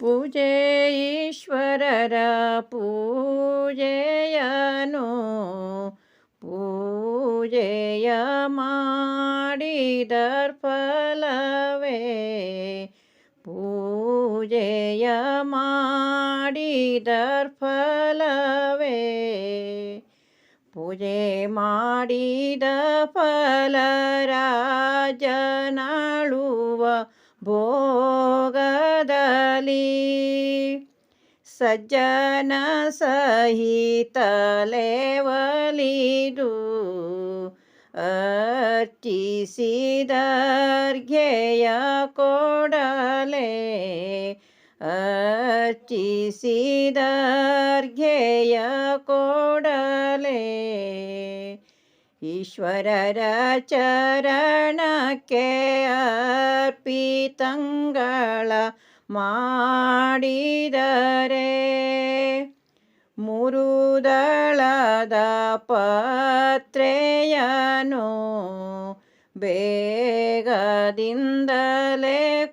ಪೂಜೆ ಈಶ್ವರರ ಪೂಜೆಯನು ಪೂಜೆಯ ಮಾಡಿದರ್ ಫಲವೇ ಪೂಜೆಯ ಮಾಡಿದರ್ ಫಲವೇ ಪೂಜೆ ಮಾಡಿದ ಫಲ ರಾಜನಾಳುವ ಭೋಗದಲ್ಲಿ ಸಜ್ಜನ ಸಹಿತಲೆ ಒಲಿದು ಅರ್ಚಿಸಿದರ್ಘ್ಯಯ ಕೊಡಲೆ ಅರ್ಚಿಸಿದರ್ಘೆಯ ಕೊಡಲೆ ಈಶ್ವರರ ಚರಣಕ್ಕೆ ಅರ್ಪಿತಂಗಳ ಮಾಡಿದರೆ ಮುರುದಳದ ಪಾತ್ರೆಯನು ಬೇಗದಿಂದಲೇ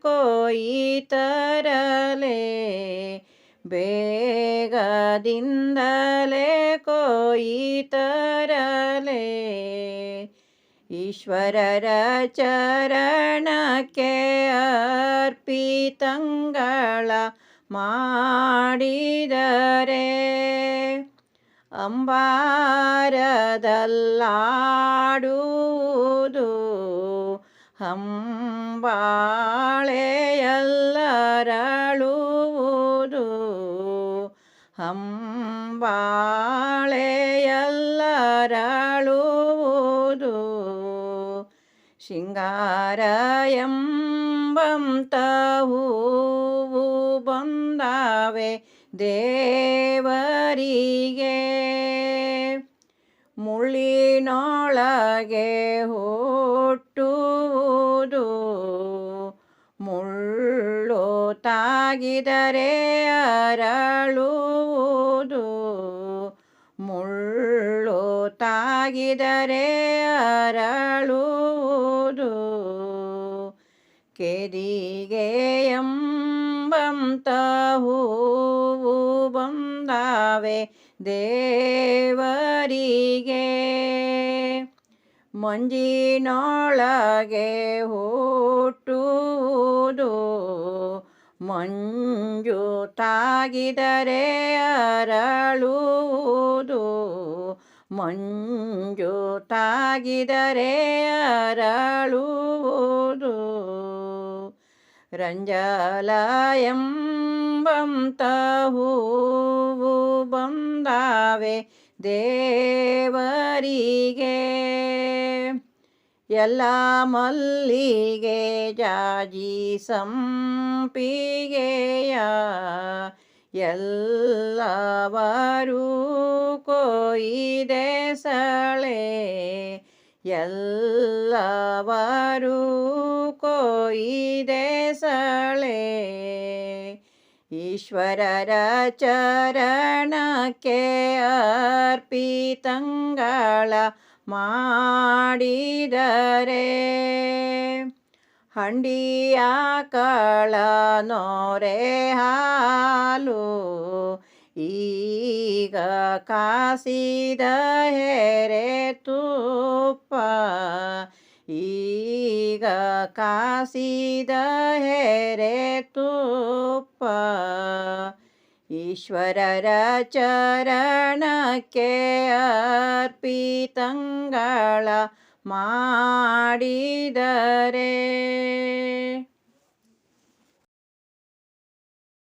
ಕೊಯ್ತರಲೆ ಬೇಗದಿಂದಲೇ ಕೊಯ್ತರಲೆ. ಈಶ್ವರರ ಚರಣಕ್ಕೆ ಅರ್ಪಿತಂಗಳ ಮಾಡಿದರೆ ಅಂಬಾರದಲ್ಲಾಡುವುದು ಹಂಬಾಳೆಯಲ್ಲರಳುವುದು ಹಂಬಾಳೆಯಲ್ಲರಳುವುದು ಶೃಂಗಾರ ಎಂಬಂತ ಹೂವು ಬಂದಾವೆ ದೇವರಿಗೆ ಮುಳ್ಳಿನೊಳಗೆ ಹುಟ್ಟುವುದು ತಾಗಿದರೆ ಅರಳುವುದು. ಮುಳ್ಳು ತಾಗಿದರೆ ಅರಳುವುದು. ಕೆದಿಗೆ ಎಂಬಂತ ಹೂವು ಬಂದಾವೆ ದೇವರಿಗೆ. ಮಂಜಿನೊಳಗೆ ಹುಟ್ಟುವುದು ಮಂಜು ತಾಗಿದರೆ ಅರಳುವುದು. ಮಂಜು ತಾಗಿದರೆ ಅರಳುವುದು. ರಂಜಲ ಹೂವು ಬಂದಾವೆ ದೇವರಿಗೆ. ಎಲ್ಲ ಮಲ್ಲಿಗೆ ಜಾಜಿ ಸಂಪಿಗೆಯ ಎಲ್ಲವರು ಕೊಯ್ದೆ ಸಳೆ ಎಲ್ಲವರು ಕೊಯ್ದೆ ಸಳೆ ಈಶ್ವರರ ಚರಣಕ್ಕೆ ಅರ್ಪಿತಂಗಳ ಮಾಡಿದರೆ ಹಂಡಿಯ ಕಳ ನೋರೆ ಹಾಲು ಈಗ ಕಾಸಿದ ಹೇರೆ ತುಪ್ಪ ಈಗ ಕಾಸಿದ ಹೇರೆ ತುಪ್ಪ ಈಶ್ವರರ ಚರಣಕ್ಕೆ ಅರ್ಪಿತಂಗಳ ಮಾಡಿದರೆ.